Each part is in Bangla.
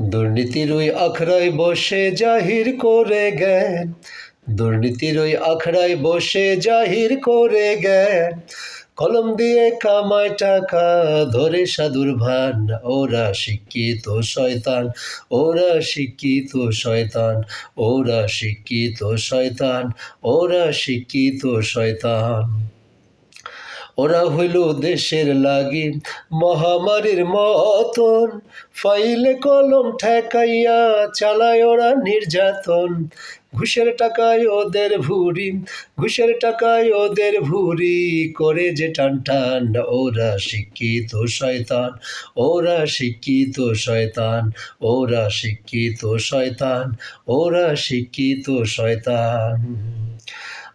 দুর্নীতির ওই আখড়ায় বসে জাহির করে জ্ঞান। দুর্নীতির ওই আখড়ায় বসে জাহির করে জ্ঞান। কলম দিয়ে কামায় টাকা, ধরে সাধুর ভান। ওরা শিক্ষিত শয়তান, ওরা শিক্ষিত শয়তান, ওরা শিক্ষিত শয়তান, ওরা শিক্ষিত শয়তান। ওরা হইল দেশের লাগি মহামারীর মতন। ফাইলে কলম ঠেকাইয়া চালায় ওরা নির্যাতন। ঘুষের টাকায় ওদের ভুরি ঘুষের টাকায় ওদের ভুরি করে যে টান টান। ওরা শিক্ষিত শয়তান, ওরা শিক্ষিত শয়তান, ওরা শিক্ষিত শয়তান, ওরা শিক্ষিত শয়তান।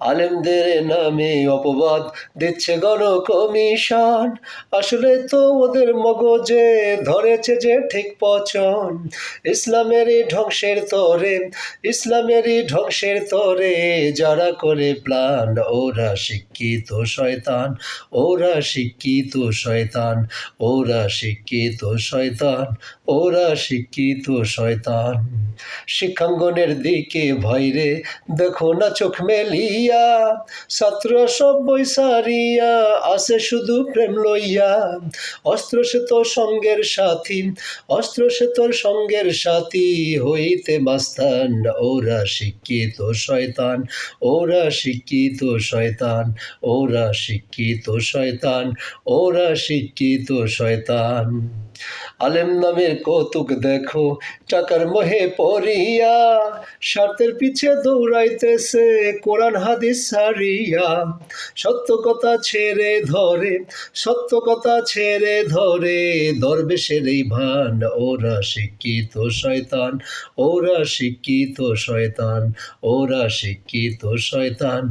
আলেমদের নামে অপবাদ দিচ্ছে গণ কমিশন আসলে তো ওদের মগজে ধরেছে যে ঠিক পচন। ইসলামেরই ধ্বংসের তরে, ইসলামেরই ধ্বংসের তরে যারা করে প্লান ওরা শিক্ষিত শয়তান, ওরা শিক্ষিত শয়তান, ওরা শিক্ষিত শয়তান, ওরা শিক্ষিত শয়তান। শিক্ষাঙ্গনের দিকে ভয়রে দেখো না চোখ মেলিয়া ছাত্র সব বই সারিয়া আসে শুধু প্রেম লইয়া। অস্ত্র সে তোর সঙ্গের সাথী, অস্ত্র সে তোর সঙ্গের সাথী। হইতে মাস্তান, ওরা শিক্ষিত শয়তান, ওরা শিক্ষিত শয়তান, ওরা শিক্ষিত শয়তান, ওরা শিক্ষিত শয়তান। আলেম নামের কৌতুক দেখো, টাকার মোহে পড়িয়া স্বার্থের পিছে দৌড়াইতেছে, কোরআন হাদিস সারিয়া সত্য কথা ছেড়ে ধরে, সত্য কথা ছেড়ে ধরে, দরবেশের এই ভান, ওরা শিক্ষিত শয়তান, ওরা শিক্ষিত শয়তান, ওরা শিক্ষিত শয়তান,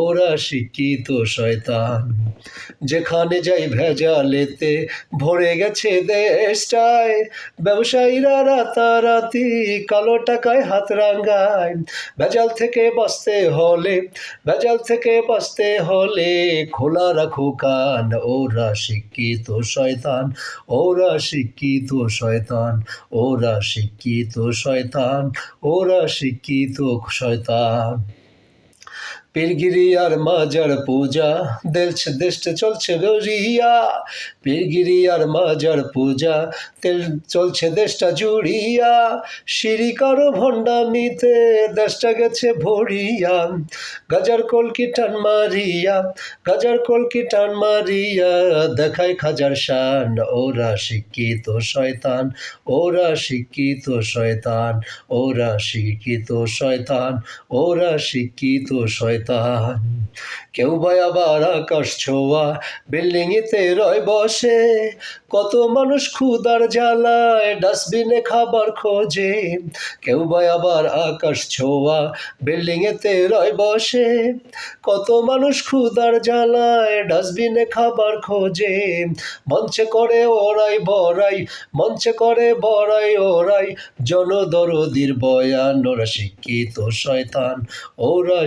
ওরা শিক্ষিত শয়তান। যেখানে যাই ভেজালেতে, ভরে গেছে দেশটায়, ব্যবসায়ীরা রাতারাতি কালো টাকায় হাত রাঙ্গায় ভেজাল থেকে বাঁচতে হলে, ভেজাল থেকে বাঁচতে হলে খোলা রাখো কান। ওরা শিক্ষিত শয়তান, ওরা শিক্ষিত শয়তান, ওরা শিক্ষিত শয়তান, ওরা শিক্ষিত শয়তান। পীরগিরি আর মাজার পূজা দেশ দেশে চলছে রিয়া পীরগিরি আর মাজার পূজা, তেল চলছে দেশটা জুড়িয়া। শিরিকারো ভণ্ডামিতে দেশটা গেছে ভরিয়া। গাজার কলকি টান মারিয়া, গাজার কলকি টান মারিয়া। দেখায় খাজার শান, ওরা শিক্ষিত শয়তান, ওরা শিক্ষিত শয়তান, ওরা শিক্ষিত শয়তান, ওরা শিক্ষিত শয়তান। কেউ বা আবার আকাশ ছোঁয়া বিল্ডিং এতে রয় বসে। কত মানুষ ক্ষুদার জ্বালায়, ডাস্টবিনে খাবার খোঁজে। কেউ বা আবার আকাশ ছোঁয়া বিল্ডিং এতে রয় বসে। কত মানুষ ক্ষুদার জ্বালায়, ডাস্টবিনে খাবার খোঁজে। মঞ্চে করে ওরাই বড়াই, মঞ্চে করে বড়াই ওরাই। জনদরদির বয়ান, ওরা শিক্ষিত শয়তান, ওরা